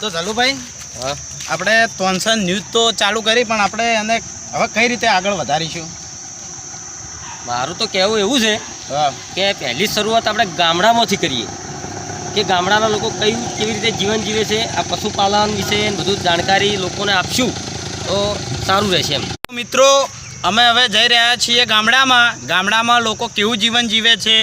તો ઝલુભાઈ આપણે થોનસન ન્યૂઝ તો ચાલુ કરી પણ આપણે એને હવે કઈ રીતે આગળ વધારીશું? મારું તો કહેવું એવું છે કે પહેલી શરૂઆત આપણે ગામડામાંથી કરીએ. કે ગામડાના લોકો કયું કેવી રીતે જીવન જીવે છે આ પશુપાલન વિશે બધું જાણકારી લોકોને આપશું તો સારું રહેશે એમ. મિત્રો અમે હવે જઈ રહ્યા છીએ ગામડામાં. ગામડામાં લોકો કેવું જીવન જીવે છે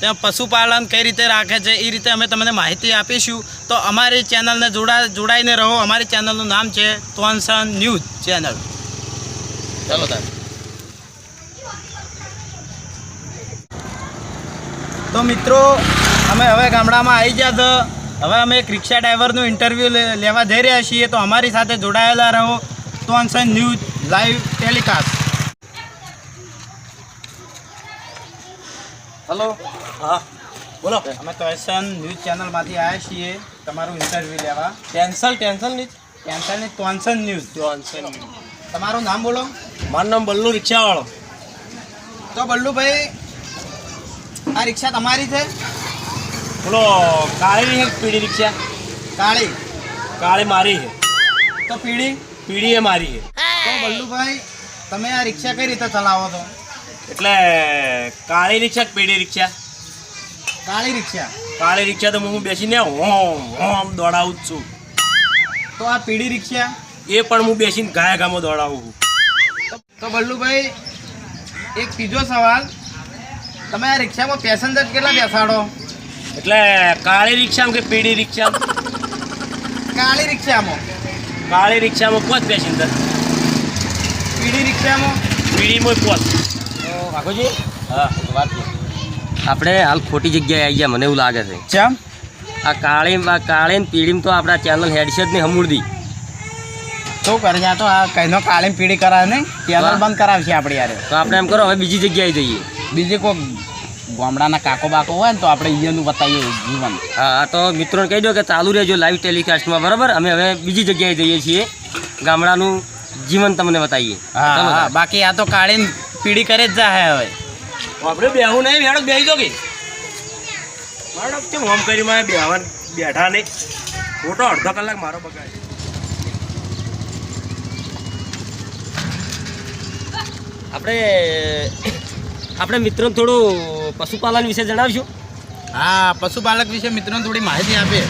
ત્યાં પશુપાલન કઈ રીતે રાખે છે એ રીતે અમે તમને માહિતી આપીશું. તો અમારી ચેનલને જોડા, જોડાઈને રહો. અમારી ચેનલનું નામ છે થોનસન ન્યૂઝ ચેનલ ચાલો તાર. તો મિત્રો, અમે હવે ગામડામાં આવી ગયા તો હવે અમે એક રિક્ષા ડ્રાઈવરનું ઇન્ટરવ્યૂ લેવા જઈ રહ્યા છીએ. તો અમારી સાથે જોડાયેલા રહો. ત્વનસન ન્યૂઝ લાઈવ ટેલિકાસ્ટ હલો હા. બોલો. અમે તોયસન ન્યૂઝ ચેનલમાંથી આવ્યા છીએ. તમારું ઇન્ટરવ્યૂ લેવા. કેન્સલ કેન્સલ ન્યૂઝ નહીં કેન્સરની ટોન્સન ન્યૂઝ. ટોન્સન તમારું નામ બોલો. મારું નામ બલ્લુ રિક્ષાવાળો. તો બલ્લુભાઈ આ રિક્ષા તમારી છે? બોલો કાળી છે પીળી રિક્ષા. કાળી. કાળી મારી છે. તો પીળી? પીળી એ મારી છે. તો બલ્લુભાઈ તમે આ રિક્ષા કઈ રીતે ચલાવો છો? એટલે કાળી રિક્ષા પીળી રિક્ષા? કાળી રિક્ષા. કાળી રિક્ષા તો હું બેસીને હોમ હોમ દોડાવું જ છું. તો આ પીળી રિક્ષા? એ પણ હું બેસીને ગાયા ગામો દોડાવું છું. તો બલ્લુભાઈ એક ત્રીજો સવાલ. તમે આ રિક્ષામાં પેસેન્જર કેટલા બેસાડો? એટલે કાળી રિક્ષામાં કે પીળી રિક્ષા કાળી રિક્ષામાં. કાળી રિક્ષામાં પોચ પેસેન્જર પીળી રિક્ષામાં? પીળીમાં પોચ તો વાઘોજી હા. વાત આપણે હાલ ખોટી જગ્યાએ આવી ગયા મને એવું લાગે છે. ચમ? આ કાળી આ કાળી ને પીળીમાં તો આપણા ચેનલ હેડસેટની હમુરદી. શું કરે છે આ તો આ કઈનો કાળી પીળી કરાવે નહીં ચેનલ. બંધ કરાવશે આપણે યાર. તો આપણે એમ કરો હવે બીજી જગ્યાએ જઈએ. બીજી કોઈ ગામડાના કાકો બાકો હોય ને તો આપણે ઈયનું બતાવીએ જીવન. હા તો મિત્રોને કહી દો કે ચાલુ રહેજો લાઈવ ટેલિકાસ્ટમાં બરાબર? અમે હવે બીજી જગ્યાએ જઈએ છીએ. ગામડાનું જીવન તમને બતાવીએ. હા બાકી આ તો કાળીન પીળી કરે જ જાય હવે. આપણે બેહું નહીં બેડો બેહી દો કે. મારો કેમ હોમ કરી મારે બેહવા બેઠા નહીં. ખોટો અડધો કલાક મારો બગાડ. આપણે આપણે મિત્રોને થોડું પશુપાલન વિશે જણાવશું. હા પશુપાલક વિશે મિત્રોને થોડી માહિતી આપીએ.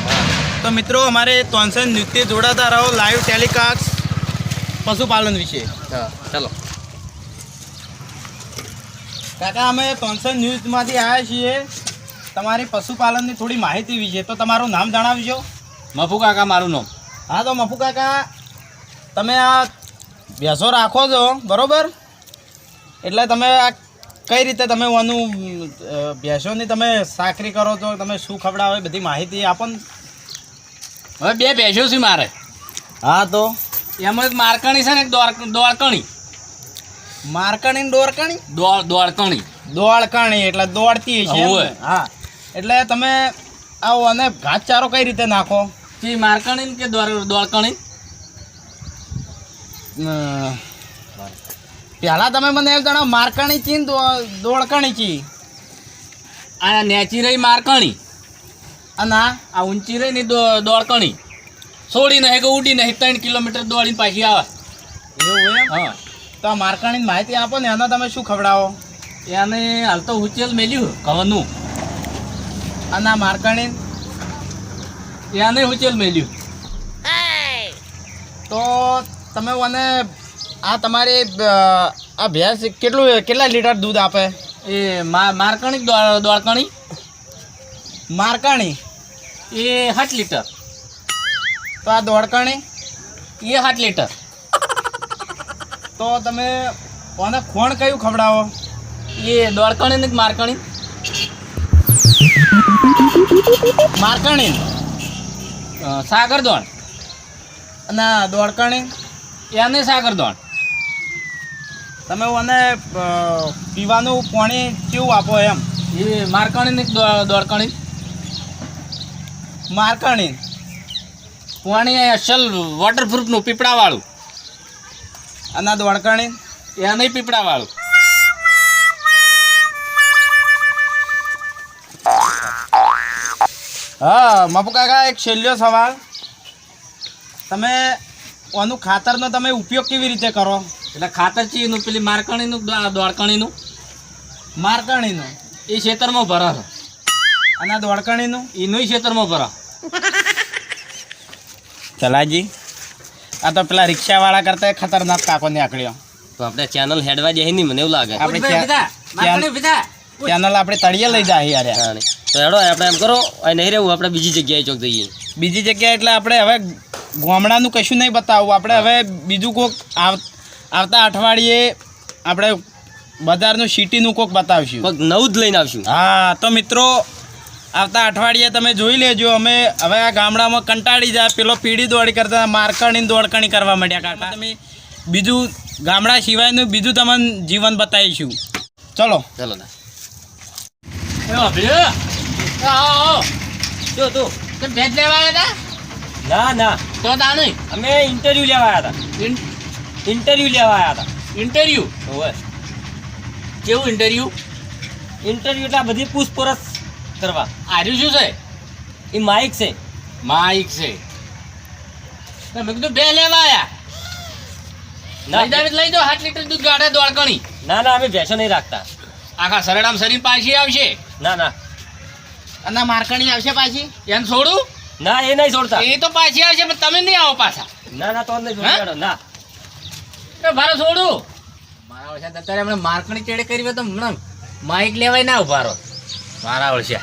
તો મિત્રો અમારે તોનસન નૃત્ય જોડાતા રહો લાઈવ ટેલિકાસ્ટ પશુપાલન વિશે. હા ચાલો. કાકા અમે તોનસન ન્યૂઝમાંથી આવ્યા છીએ. તમારી પશુપાલનની થોડી માહિતી વિશે તો તમારું નામ જણાવજો. મફુ કાકા મારું નામ. હા તો મફુ કાકા તમે આ ભેંસો રાખો છો બરાબર? એટલે તમે આ કઈ રીતે તમે આનું ભેંસોની તમે સાકરી કરો છો તમે શું ખવડાવો એ બધી માહિતી આપો ને. હવે બે ભેંસો છે મારે. હા તો? એમાં એક મારકણી છે ને એક દોડ દોડકણી મારકણી ને દોરકણી દોડ દોડકણી. દોડકણી એટલે દોડતી છે હા. એટલે તમે આવો અને ઘાસચારો કઈ રીતે નાખો? ચી મારકણી કે દોડ દોડકણી? પહેલાં તમે મને એમ જણાવો મારકણી ચી દોડકણી ચી? આ નેચી રહી મારકણી. અને આ? આ ઊંચી રહી ને દોડકણી. છોડી નહીં કે ઉડી નહીં ત્રણ કિલોમીટર દોડીને પાછી આવે. એવું એમ? હા. તો આ મારકણીની માહિતી આપો ને એનો તમે શું ખવડાવો? એને હાલ તો ઉચેલ મેલ્યું ઘઉંનું. અને આ મારકણી એને ઉચેલ મેલ્યું. તો તમે મને આ તમારી આ ભેંસ કેટલું કેટલા લીટર દૂધ આપે? એ મા- મારકણી દોડકણી મારકણી એ સાત લીટર. તો આ દોડકણી એ સાત લીટર. તો તમે કોને ખોણ કયું ખવડાવો? એ દોડકણી ને મારકણી? મારકણી. સાગર દોણ અને દોડકણી એને સાગર દોણ તમે મને પીવાનું પાણી કેવું આપો એમ? એ મારકણી ને દોડકણી મારકણી. પાણી અસલ વોટરપ્રૂફનું પીપળાવાળું. અને આ દોડકણી એ નહીં પીપળાવાળું. હા મપુ કાકા એક છેલ્લો સવાલ. તમે ઓનું ખાતરનો તમે ઉપયોગ કેવી રીતે કરો? એટલે ખાતર ચીનું પેલી મારકણીનું દોડકણીનું મારકણીનું એ ખેતરમાં ભરા છો. અને આ દોડકણીનું એનું ખેતરમાં ભરા ચલાજી. આ તો પેલા રિક્ષાવાળા કરતા ખતરનાક કાકો નીકળ્યો. તો આપણે ચેનલ હેડવા જાય નહીં મને એવું લાગે. આપણે. ચેનલ આપણે તળિયે લઈ જાય યાર. તો હેડો આપણે એમ કરો આ નહીં રહેવું આપણે બીજી જગ્યાએ ચોક જઈએ. બીજી જગ્યાએ એટલે આપણે હવે ગામડાનું કશું નહીં બતાવવું. આપણે હવે બીજું કોક આવ- આવતા અઠવાડિયે આપણે બજારનું સિટીનું કોક બતાવશું. નવું જ લઈને આવશું. હા તો મિત્રો આવતા અઠવાડિયે તમે જોઈ લેજો. અમે હવે આ ગામડામાં કંટાળી જાય. પેલો પીડી દોડી કરતા મારકણી ને દોડકણી કરવા માંડ્યા કાકા. તમે બીજું ગામડા સિવાયનું બીજું તમને જીવન બતાવીશું. ચલો. ચલો ના. એ વાપર્યો. આવો, આવો. જો તું. તમે ભેજ લેવા આવ્યા હતા? ના ના. તો તા નહીં. અમે ઇન્ટરવ્યુ લેવા આવ્યા હતા ઇન- ઇન્ટરવ્યુ લેવા આવ્યા હતા ઇન્ટરવ્યુ? હોવે. કેવું ઇન્ટરવ્યુ? ઇન્ટરવ્યુ એટલે બધી પૂછપરછ કરવા. આર્યું શું છે? એ માઇક છે. માઇક છે. મેં કીધું બે લેવા આયા. ના. લઈ લીટર દૂધ ગાડે દોડકણી. ના ના અમે ભેંસો નહીં રાખતા. આખા સરડામ શરીર પાછી આવશે. ના ના. અને મારકણી આવશે પાછી? એને છોડું? ના એ નહીં છોડતા. એ તો પાછી આવશે પણ તમે નહીં આવો પાછા. ના ના તો નહીં? ના. ભારો છોડું. મારા અત્યારે હમણાં મારકણી ચેડે કરી તો હમણાં માઇક લેવાય ના ઊભા મારા વર્ષે.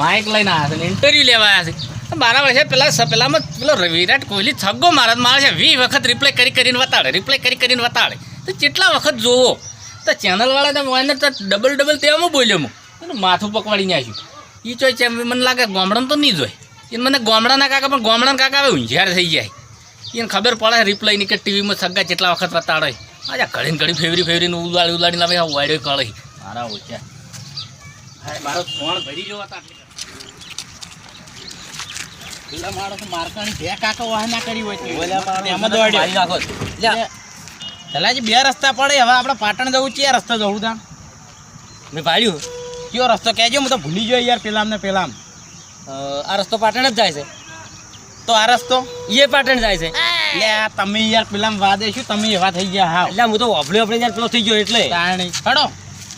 માઇક લઈને આવ્યા છે ઇન્ટરવ્યુ લેવા આવ્યા છે. મારા વર્ષે પેલા પેલામાં પેલો વિરાટ કોહલી છગ્ગો મારા મારે છે. વી વખત રિપ્લાય કરી કરીને વતાડે રિપ્લાય કરી કરીને વતાડે. તો કેટલા વખત જોવો? તો ચેનલવાળા તમે તો ડબલ ડબલ તેવામાં બોલ્યો હું માથું પકવાડી નાખ્યું. એ ચોઈ છે મને લાગે ગામડામાં તો નહીં જોઈ એને મને ગામડાના કાકા, પણ ગામડાના કાકા આવે ઊંઝાર થઈ જાય એને ખબર પડે રિપ્લાયની કે ટીવીમાં સગ્ગા કેટલા વખત વતાડે. આજે ઘડીને ઘડી ફેવરી ફેવરીને ઉલાડી ઉલાડીને લાવે વાડ્યો કળી મારા ઓછા મારો ફોન ભરી ગયો પેલા માણસો મારકણી જે કાકા વાહ કરી હોય એમાં એમાં નાખો. લ્યા, બે રસ્તા પડે હવે આપણે પાટણ જવું છે રસ્તો જવું તા મેં પાડ્યું. કયો રસ્તો કહેજો હું તો ભૂલી ગયો યાર પેલા ને પેલા આ રસ્તો પાટણ જ જાય છે. તો આ રસ્તો? એ પાટણ જાય છે. એટલે તમે યાર પેલા વાદે શું તમે એવા થઈ ગયા હા એટલે હું તો વાપડ્યો યાર પેલો થઈ ગયો એટલે. કારણ હડો.